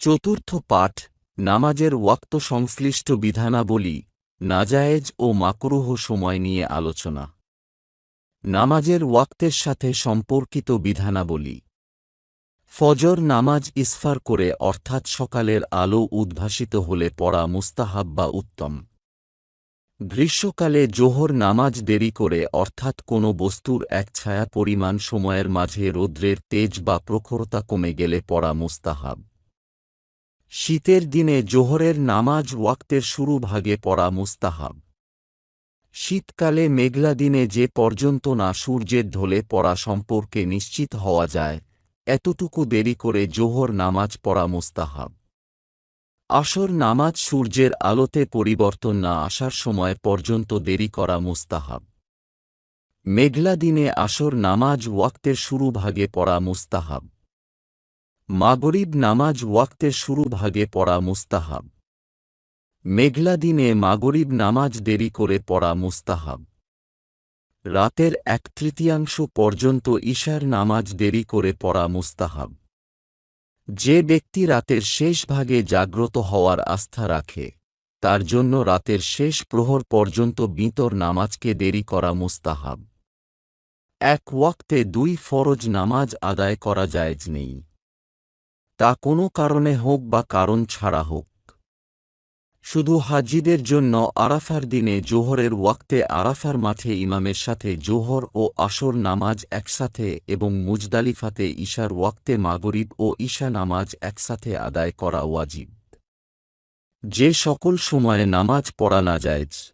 চতুর্থ পাঠ, নামাজের ওয়াক্ত সংশ্লিষ্ট বিধানাবলী, নাজায়েজ ও মাকরুহ সময় নিয়ে আলোচনা। নামাজের ওয়াক্তের সাথে সম্পর্কিত বিধানাবলী। ফজর নামাজ ইসফার করে অর্থাৎ সকালের আলো উদ্ভাসিত হলে পড়া মুস্তাহাব বা উত্তম। গ্রীষ্মকালে জোহর নামাজ দেরি করে অর্থাৎ কোনো বস্তুর এক ছায়া পরিমাণ সময়ের মাঝে রৌদ্রের তেজ বা প্রখরতা কমে গেলে পড়া মুস্তাহাব। শীতের দিনে জোহরের নামাজ ওয়াক্তের শুরু ভাগে পড়া মুস্তাহাব। শীতকালে মেঘলা দিনে যে পর্যন্ত না সূর্যের ঢলে পড়া সম্পর্কে নিশ্চিত হওয়া যায়, এতটুকু দেরি করে জোহর নামাজ পড়া মুস্তাহাব। আসর নামাজ সূর্যের আলোতে পরিবর্তন না আসার সময় পর্যন্ত দেরি করা মুস্তাহাব। মেঘলা দিনে আসর নামাজ ওয়াক্তের শুরু ভাগে পড়া মুস্তাহাব। মাগরিব নামাজ ওয়াক্তের শুরু ভাগে পড়া মুস্তাহাব। মেঘলা দিনে মাগরিব নামাজ দেরি করে পড়া মুস্তাহাব। রাতের এক তৃতীয়াংশ পর্যন্ত ঈশার নামাজ দেরি করে পড়া মুস্তাহাব। যে ব্যক্তি রাতের শেষ ভাগে জাগ্রত হওয়ার আস্থা রাখে, তার জন্য রাতের শেষ প্রহর পর্যন্ত বিতর নামাজকে দেরি করা মুস্তাহাব। এক ওয়াক্তে দুই ফরজ নামাজ আদায় করা জায়েজ নেই। তা কোনো কারণে হোক বা কারণ ছাড়া হোক। শুধু হাজিদের জন্য আরাফার দিনে জোহরের ওয়াক্তে আরাফার মাঠে ইমামের সাথে জোহর ও আসর নামাজ একসাথে এবং মুজদালিফাতে ঈশার ওয়াক্তে মাগরিব ও ঈশা নামাজ একসাথে আদায় করা ওয়াজিব। যে সকল সময়ে নামাজ পড়া না যায়জ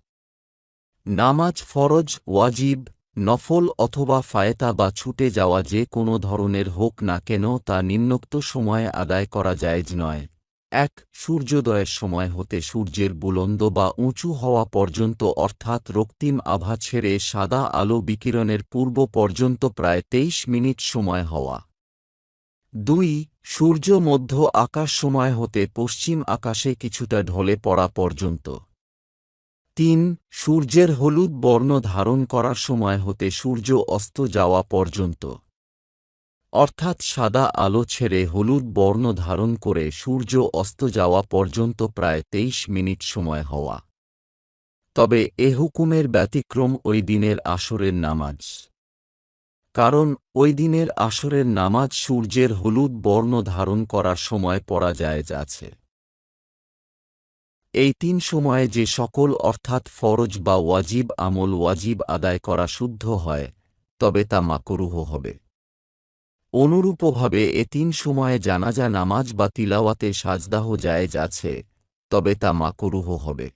নামাজ ফরজ, ওয়াজিব নফল অথবা ফায়েতা বা ছুটে যাওয়া যে কোনো ধরনের হোক না কেন তা নিম্নোক্ত সময়ে আদায় করা যায়জ নয়। এক, সূর্যোদয়ের সময় হতে সূর্যের বুলন্দ বা উঁচু হওয়া পর্যন্ত অর্থাৎ রক্তিম আভা ছেড়ে সাদা আলো বিকিরণের পূর্ব পর্যন্ত প্রায় তেইশ মিনিট সময় হওয়া। দুই, সূর্য মধ্য আকাশ সময় হতে পশ্চিম আকাশে কিছুটা ঢলে পড়া পর্যন্ত। তিন, সূর্যের হলুদ বর্ণ ধারণ করার সময় হতে সূর্য অস্ত যাওয়া পর্যন্ত। অর্থাৎ সাদা আলো ছেড়ে হলুদ বর্ণ ধারণ করে সূর্য অস্ত যাওয়া পর্যন্ত প্রায় তেইশ মিনিট সময় হওয়া। তবে এ হুকুমের ব্যতিক্রম ওই দিনের আসরের নামাজ। কারণ ওই দিনের আসরের নামাজ সূর্যের হলুদ বর্ণ ধারণ করার সময় পড়া জায়েজ আছে। এই তিন সময়ে যে সকল অর্থাৎ ফরজ বা ওয়াজিব আমল ওয়াজিব আদায় করা শুদ্ধ হয়, তবে তা মাকরুহ হবে। অনুরূপভাবে এ তিন সময়ে জানাজা, নামাজ বা তিলাওয়াতে সাজদাহ জায়েজ আছে, তবে তা মাকরুহ হবে।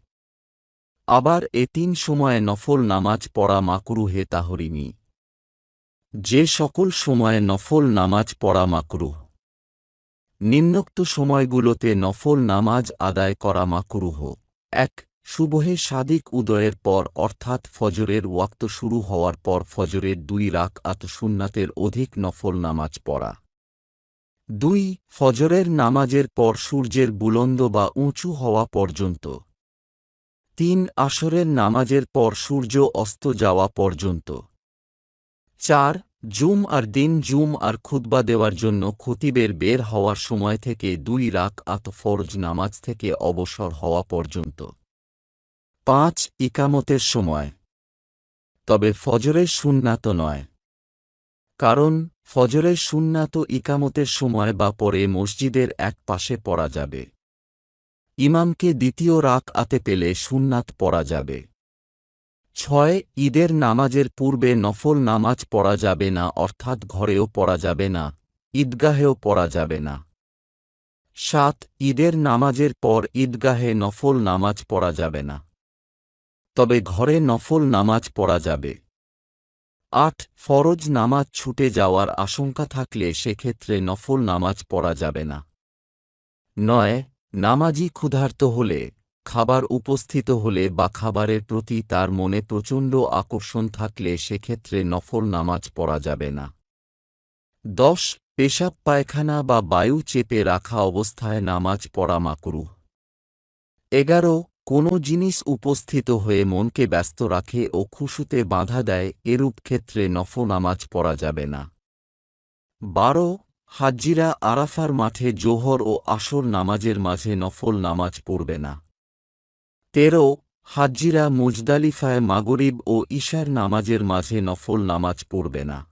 আবার এ তিন সময়ে নফল নামাজ পড়া মাকরুহে তাহরিমি। যে সকল সময়ে নফল নামাজ পড়া মাকরুহ নিম্নোক্ত সময়গুলোতে নফল নামাজ আদায় করা মাকুরুহ। এক, সুবহে সাদিক উদয়ের পর অর্থাৎ ফজরের ওয়াক্ত শুরু হওয়ার পর ফজরের দুই রাক আত সুন্নাতের অধিক নফল নামাজ পড়া। দুই, ফজরের নামাজের পর সূর্যের বুলন্দ বা উঁচু হওয়া পর্যন্ত। তিন, আসরের নামাজের পর সূর্য অস্ত যাওয়া পর্যন্ত। চার জুম আর দিন জুম আর খুতবা দেওয়ার জন্য খতিবের বের হওয়ার সময় থেকে দুই রাক আত ফরজ নামাজ থেকে অবসর হওয়া পর্যন্ত। পাঁচ, ইকামতের সময়। তবে ফজরের সুন্নাত নয়। কারণ, ফজরের সুন্নাত ইকামতের সময় বা পরে মসজিদের এক পাশে পড়া যাবে। ইমামকে দ্বিতীয় রাক আতে পেলে সুন্নাত পড়া যাবে। ছয় ঈদের নামাজের পূর্বে নফল নামাজ পড়া যাবে না, অর্থাৎ ঘরেও পড়া যাবে না, ঈদগাহেও পড়া যাবে না। সাত, ঈদের নামাজের পর ঈদগাহে নফল নামাজ পড়া যাবে না। তবে ঘরে নফল নামাজ পড়া যাবে। আট, ফরজ নামাজ ছুটে যাওয়ার আশঙ্কা থাকলে সেক্ষেত্রে নফল নামাজ পড়া যাবে না। নয়, নামাজি ক্ষুধার্ত হলে খাবার উপস্থিত হলে বা খাবারের প্রতি তার মনে প্রচণ্ড আকর্ষণ থাকলে সেক্ষেত্রে নফল নামাজ পড়া যাবে না। দশ, পেশাব, পায়খানা বা বায়ু চেপে রাখা অবস্থায় নামাজ পড়া মাকরু এগারো, কোনো জিনিস উপস্থিত হয়ে মনকে ব্যস্ত রাখে ও খুশুতে বাধা দেয়, এরূপ ক্ষেত্রে নফল নামাজ পড়া যাবে না। বারো হাজ্জিরা আরাফার মাঠে জোহর ও আসর নামাজের মাঝে নফল নামাজ পড়বে না। তেরো হাজিরা মুজদালিফায় মাগরিব ও ঈশার নামাজের মাঝে নফল নামাজ পড়বে না।